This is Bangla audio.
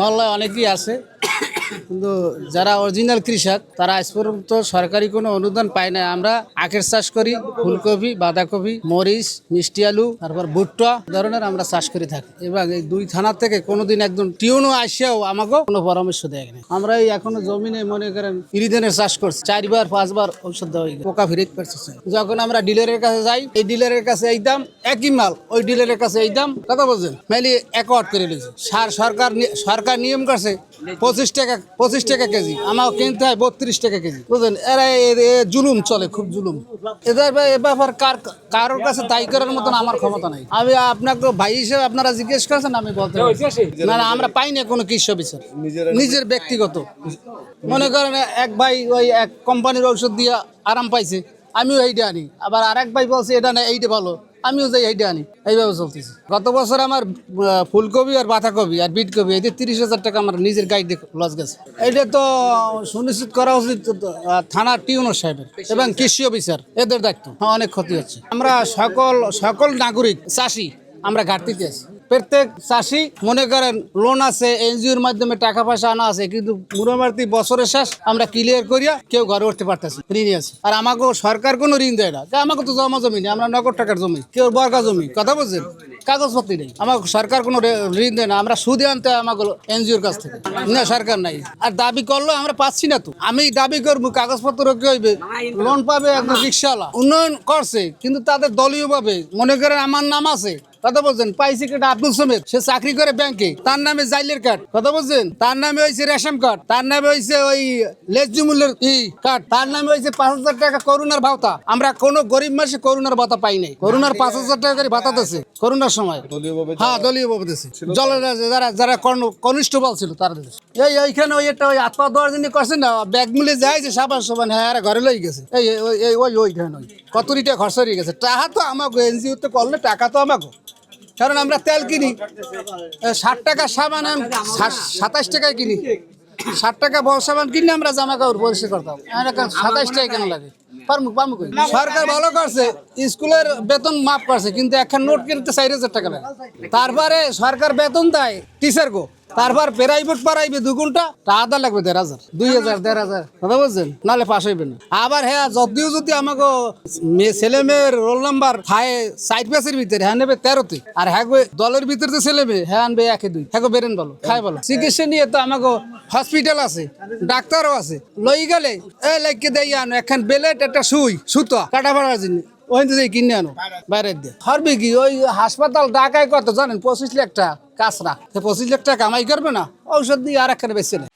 মহল্লায় অনেকেই আছে। কিন্তু যারা অরিজিনাল কৃষক, তারা আজ পর্যন্ত সরকারি কোনো অনুদান পায় না আমরা আখের চাষ করি, ফুলকপি, বাঁধাকপি, মরিচ, মিষ্টি আলু, তারপর ভুট্টা ধরনের আমরা চাষ করে থাকি। এবং এই দুই থানা থেকে কোনোদিন একদম টিউনও আসিয়াও আমাকেও কোনো পরামর্শ দেয় না আমরা এই এখনও জমিনে মনে করেন ইরিদেনের চাষ করছি। চারবার, পাঁচবার ঔষধ দেওয়া। পোকা ফিরিত পারছে যখন আমরা ডিলারের কাছে যাই, এই ডিলারের কাছে এই দাম একই মাল, ওই ডিলারের কাছে এই দাম, কথা বলছেন? মেলি একওয়ার্ড করে নিয়েছে সার সরকার সরকার নিয়ম করছে, পঁচিশ টাকা পঁচিশ টাকা কেজি আমার কিনতে হয় বত্রিশ টাকা কেজি। বুঝলেন? এরা জুলুম চলে, খুব জুলুম। এদের ব্যাপার- কার কারোর কাছে দায়ী করার মতন আমার ক্ষমতা নাই। আমি আপনাকে ভাই হিসেবে আপনারা জিজ্ঞেস করেছেন, আমি বলতে। না না, আমরা পাই না কোনো কৃষি বিচার নিজের ব্যক্তিগত। মনে করেন, এক ভাই ওই এক কোম্পানির ঔষধ দিয়ে আরাম পাইছে, আমিও এইটা আনি। আবার আরেক ভাই বলছে, এটা না, এইটা ভালো। আমিও যাই এইটা আনি। এইভাবে চলতেছি। গত বছর আমার ফুলকপি আর বাঁধাকপি আর বিটকপি এই যে তিরিশ হাজার টাকা আমার নিজের গাড়িতে লস গেছে। এটা তো সুনিশ্চিত করা উচিত থানার টিউনার সাহেবের এবং কৃষি অফিসার এদের দায়িত্ব। হ্যাঁ, অনেক ক্ষতি হচ্ছে। আমরা সকল সকল নাগরিক চাষি আমরা ঘাটতিতে আছি। প্রত্যেক চাষি মনে করেন লোন আছে এনজিওর মাধ্যমে টাকা পয়সা আনা আছে, কিন্তু মুরমার্তি বছরের শেষ আমরা ক্লিয়ার করিয়া কেউ ঘরে উঠতে পারতেছি ঋণ আছে। আর আমাকে সরকার কোনো ঋণ দেয় না। আমাকে তো জমা জমি নেই, আমরা নগদ টাকার জমি, কেউ বর্গা জমি, কথা বলছেন? কাগজপত্র নেই। আমাকে সরকার কোনো ঋণ দেয় না, আমরা সুদে আনতে আমাকে এনজিওর কাছ থেকে। না, সরকার নাই। আর দাবি করল আমরা পাচ্ছি না তো। আমি দাবি করব, কাগজপত্র কি হইবে? লোন পাবে একদম রিক্সাওয়ালা। উন্নয়ন করছে, কিন্তু তাদের দলীয়ভাবে, মনে করেন আমার নাম আছে কথা বলছেন? পাইছি কেটা আব্দুল সমেত সে চাকরি করে ব্যাংকে। তার নামে জাইলের কার্ড কথা বলছেন? তার নামে হয়েছে রেশন কার্ড তার নামে হয়েছে ওই লেজুমুলের ই কার্ড তার নামে হয়েছে পাঁচ হাজার টাকা করোনার ভাতা। আমরা কোনো গরিব মাসে করোনার ভাতা পাই নাই। করুণার পাঁচ হাজার টাকা করে ভাতা দিচ্ছে করুণার সময়। হ্যাঁ দলীয় ভাবে দিচ্ছে জলের যারা যারা কনিষ্ঠবল ছিল তারা দিচ্ছে এই এইখানে ওই একটা ওই আত্মা দেওয়ার জন্য করছে না? ব্যাগ মিলে যায় যে সাবান সাবান হ্যাঁ ঘরে লই গেছে। এই ওই ওই ওইখানে ওই। কতরিটা খরচ হয়ে গেছে? টাকা তো আমাকে এনজিও তো করলে টাকা তো আমাকে কারণ আমরা তেল কিনি। ষাট টাকা সাবান সাতাশ টাকায় কিনি। ষাট টাকা বড় সাবান কিনলে আমরা জামা কাপড় পরিষ্কার করতাম। সাতাশ টাকা কেন লাগে? সরকার ভালো করছে, স্কুলের বেতন মাফ করছে, কিন্তু এখন নোট কিনতে চার হাজার টাকা লাগে। তারপরে সরকার বেতন দেয়, টিচার গো। তারপর প্রাইভেট পারাইবে দু ঘণ্টা টাকা লাগবে দেড় হাজার। দুই হাজার দেড় হাজার। কথা বলছেন? নাহলে পাস হইবে না। আবার হ্যাঁ যদিও যদি আমাকে মেয়ে ছেলে মেয়ের রোল নাম্বার খায় সাইড পেসের ভিতরে হ্যাঁ নেবে তেরোতে। আর হ্যাঁ দলের ভিতরে তো ছেলে মেয়ে হ্যাঁ আনবে একে দুই। হ্যাঁ বেরেন বলো খায় বলো। চিকিৎসা নিয়ে তো আমাকে হসপিটাল আছে ডাক্তারও আছে। লই গেলে এ লাইকে দেই আনো এখন বেলেট একটা সুই সুতো কাটা ফাড়ার জন্য। ওখান থেকে কিনে আনো বাইরের দিয়ে। হরবে কি? ওই হাসপাতাল ঢাকায় কত জানেন? পঁচিশ লাখ টাকা। কাঁচরা পঁচিশ লাখ টাকা কামাই করবে না ঔষধ দিয়ে আর একখানে বেশি নেয়।